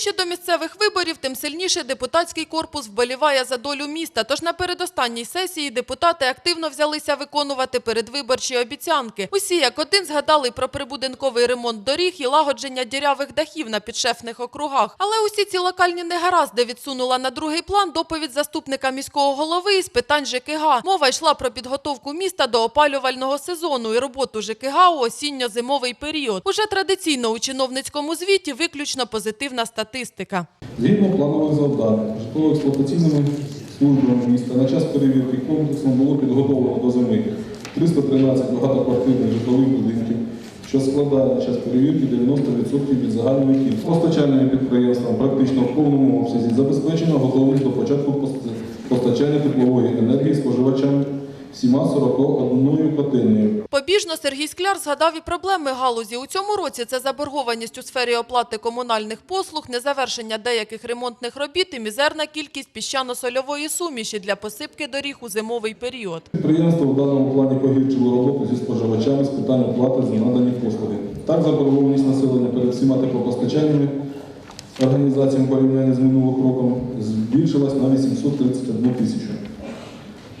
Ближче до місцевих виборів, тим сильніше депутатський корпус вболіває за долю міста. Тож на передостанній сесії депутати активно взялися виконувати передвиборчі обіцянки. Усі як один згадали про прибудинковий ремонт доріг і лагодження дірявих дахів на підшефних округах. Але усі ці локальні негаразди відсунула на другий план доповідь заступника міського голови із питань ЖКГ. Мова йшла про підготовку міста до опалювального сезону і роботу ЖКГ у осінньо-зимовий період. Уже традиційно у чиновницькому звіті виключно позитивна статистика. Згідно планових завдань, житлово-експлуатаційними службами міста на час перевірки комплексом було підготовлено до зими 313 багатоквартирних житлових будинків, що складає на час перевірки 90% від загальної кількості. Постачальними підприємствам практично в повному обсязі забезпечено готовність до початку постачання теплової енергії споживачам всіма 41 котельнею. Побіжно Сергій Скляр згадав і проблеми галузі. У цьому році це заборгованість у сфері оплати комунальних послуг, незавершення деяких ремонтних робіт і мізерна кількість піщано-сольової суміші для посипки доріг у зимовий період. Підприємство в даному плані погіршило роботу зі споживачами з питань оплати за надані послуги. Так, заборгованість населення перед всіма теплопостачальними організаціями в порівнянні з минулим роком збільшилась на 831 тисячу.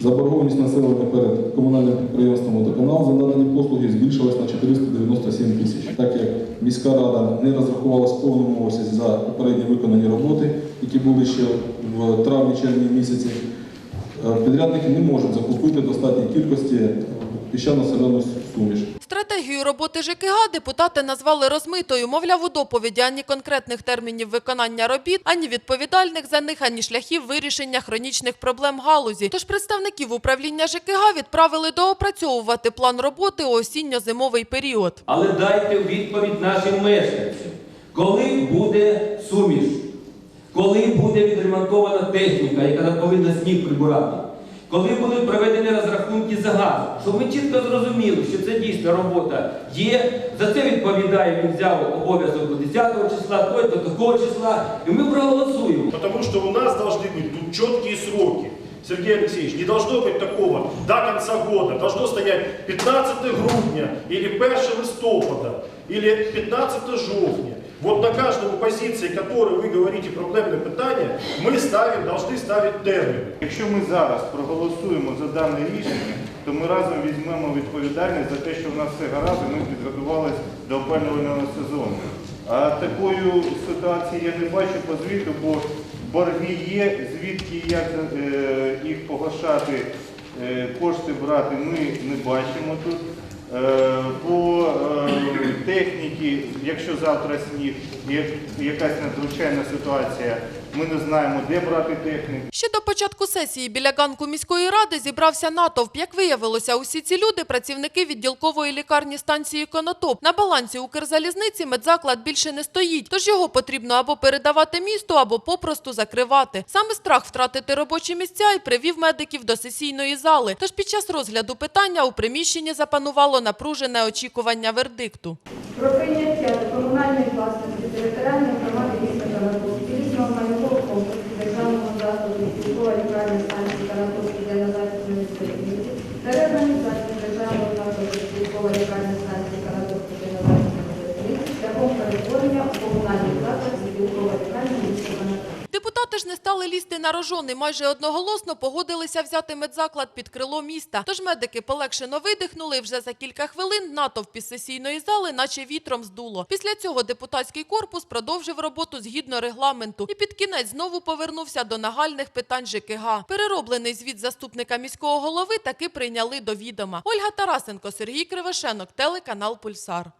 Заборгованість населення перед комунальним підприємством «Водоканал» за надані послуги збільшилась на 497 тисяч, так як міська рада не розрахувалась в повному обсязі за попередні виконані роботи, які були ще в травні-червні місяці. Е, Підрядники не можуть закупити достатній кількості піщано-соляну суміш. Стратегію роботи ЖКГ депутати назвали розмитою. Мовляв, у доповіді ані конкретних термінів виконання робіт, ані відповідальних за них, ані шляхів вирішення хронічних проблем галузі. Тож представників управління ЖКГ відправили доопрацьовувати план роботи у осінньо-зимовий період. Але дайте відповідь нашим мешканцям, коли буде суміш, коли буде відремонтована техніка, яка повинна сніг прибирати, коли будуть проведені розрахунки за газ, щоб ми чітко зрозуміли, що це дійсно робота є. За це відповідає, він взяв обов'язок до 10 числа, той до такого числа, і ми проголосуємо. Потому что у нас должны быть тут четкие сроки. Сергей Алексеевич, не должно быть такого до конца года. Должно стоять 15 грудня или 1 листопада или 15 жовтня. Вот на каждому позиции, которой вы говорите проблемное питание, мы ставим, должны ставить термин. Якщо ми зараз проголосуємо за дане рішення, то ми разом візьмемо відповідальність за те, що в нас все гаразд, і ми підготувалися до опалювального сезону. А такої ситуації я не бачу по звіту, бо борги є, звідки і як е, їх погашати, е, кошти брати, ми не бачимо тут. Е, По е, техніці, якщо завтра сніг, якась надзвичайна ситуація, ми не знаємо, де брати техніку. Ще до початку сесії біля ганку міської ради зібрався натовп. Як виявилося, усі ці люди – працівники відділкової лікарні станції Конотоп. На балансі Укрзалізниці медзаклад більше не стоїть, тож його потрібно або передавати місту, або попросту закривати. Саме страх втратити робочі місця і привів медиків до сесійної зали. Тож під час розгляду питання у приміщенні запанувало напружене очікування вердикту. Про прийняття комунальної власності територіальної громади міста Канатовськ, цілісного майнового комплексу державного закладу військова лікарня станції Канатовськ для надання місті та реорганізації державного закладу військова лікарня станції Канатовськ для надання місті шляхом перетворення у комунальний заклад військова лікарня міста Канатовськ. Депутати ж не стали лізти на рожон і майже одноголосно погодилися взяти медзаклад під крило міста. Тож медики полегшено видихнули вже за кілька хвилин натовп із сесійної зали наче вітром здуло. Після цього депутатський корпус продовжив роботу згідно регламенту і під кінець знову повернувся до нагальних питань ЖКГ. Перероблений звіт заступника міського голови таки прийняли до відома. Ольга Тарасенко, Сергій Кривошенок, телеканал Пульсар.